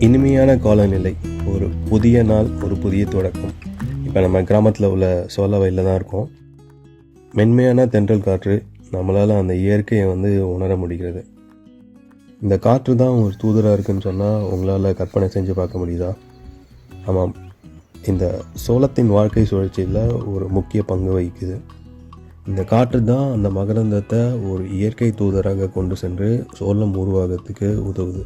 இனிமையான காலநிலை ஒரு புதிய நாள் ஒரு புதிய தொடக்கம். இப்போ நம்ம கிராமத்தில் உள்ள சோழ வயலில் தான் இருக்கோம். மென்மையான தென்றல் காற்று நம்மளால் அந்த இயற்கையை வந்து உணர முடிகிறது. இந்த காற்று தான் ஒரு தூதராக இருக்குன்னு சொன்னால் உங்களால் கற்பனை செஞ்சு பார்க்க முடியுதா? ஆமாம். இந்த சோளத்தின் வாழ்க்கை சுழற்சியில் ஒரு முக்கிய பங்கு வகிக்குது. இந்த காற்று தான் அந்த மகரந்தத்தை ஒரு இயற்கை தூதராக கொண்டு சென்று சோளம் உருவாகிறதுக்கு உதவுது.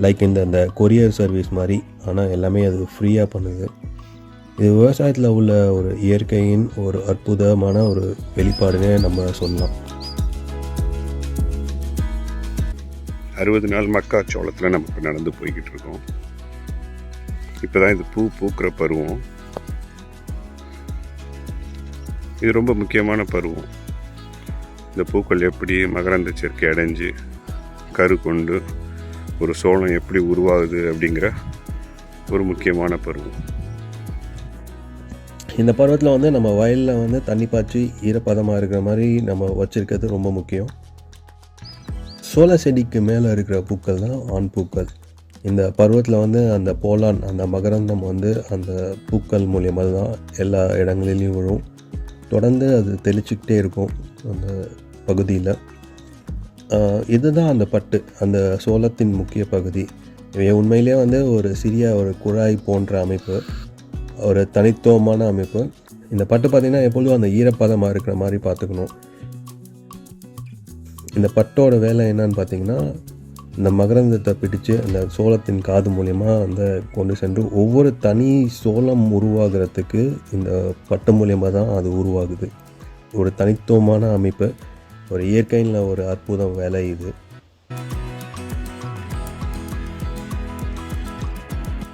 லைக் இந்த இந்த கொரியர் சர்வீஸ் மாதிரி ஆனால் எல்லாமே அது ஃப்ரீயாக பண்ணுது. இது விவசாயத்தில் உள்ள ஒரு இயற்கையின் ஒரு அற்புதமான ஒரு வெளிப்பாடுன்னு நம்ம சொல்லலாம். அறுபது நாள் மக்காச்சோளத்தில் நம்ம இப்போ நடந்து போய்கிட்டு இருக்கோம். இப்போ தான் இது பூ பூக்கிற பருவம். இது ரொம்ப முக்கியமான பருவம். இந்த பூக்கள் எப்படி மகரந்த சேர்க்கை அடைஞ்சு கரு கொண்டு ஒரு சோளம் எப்படி உருவாகுது அப்படிங்கிற ஒரு முக்கியமான பருவம். இந்த பருவத்தில் வந்து நம்ம வயலில் வந்து தண்ணி பாய்ச்சி ஈரப்பதமாக இருக்கிற மாதிரி நம்ம வச்சுருக்கிறது ரொம்ப முக்கியம். சோள செடிக்கு மேலே இருக்கிற பூக்கள் தான் ஆண் பூக்கள். இந்த பருவத்தில் வந்து அந்த போலான் அந்த மகரந்தம் வந்து அந்த பூக்கள் மூலியமாக தான் எல்லா இடங்களிலையும் விழும் தொடர்ந்து அது தெளிச்சுக்கிட்டே இருக்கும் அந்த பகுதியில். இதுதான் அந்த பட்டு அந்த சோளத்தின் முக்கிய பகுதி. இவை உண்மையிலே வந்து ஒரு சிறிய ஒரு குழாய் போன்ற அமைப்பு ஒரு தனித்துவமான அமைப்பு. இந்த பட்டு பார்த்திங்கன்னா எப்பொழுதும் அந்த ஈரப்பதமாக இருக்கிற மாதிரி பார்த்துக்கணும். இந்த பட்டோட வேலை என்னன்னு பார்த்தீங்கன்னா இந்த மகரந்தத்தை பிடிச்சு அந்த சோளத்தின் காது மூலயமா அந்த கொண்டு சென்று ஒவ்வொரு தனி சோளம் உருவாகிறதுக்கு இந்த பட்டு மூலியமாக தான் அது உருவாகுது. ஒரு தனித்துவமான அமைப்பு. ஒரு இயற்கையில் ஒரு அற்புதம் வேலை இது.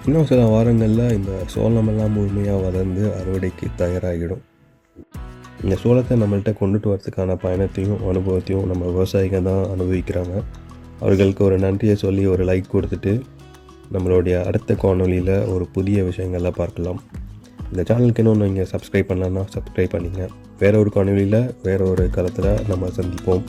இன்னும் சில வாரங்களில் இந்த சோளமெல்லாம் முழுமையாக வளர்ந்து அறுவடைக்கு தயாராகிடும். இந்த சோளத்தை நம்மள்கிட்ட கொண்டுட்டு வரதுக்கான பயணத்தையும் அனுபவத்தையும் நம்ம விவசாயிகள் தான் அனுபவிக்கிறாங்க. அவர்களுக்கு ஒரு நன்றியை சொல்லி ஒரு லைக் கொடுத்துட்டு நம்மளுடைய அடுத்த காணொலியில் ஒரு புதிய விஷயங்களை பார்க்கலாம். இந்த சேனலுக்கு இன்னும் நீங்கள் சப்ஸ்கிரைப் பண்ணலன்னா சப்ஸ்கிரைப் பண்ணிங்க. வேற ஒரு காணொலியில் வேற ஒரு காலத்தில் நம்ம சந்திப்போம்.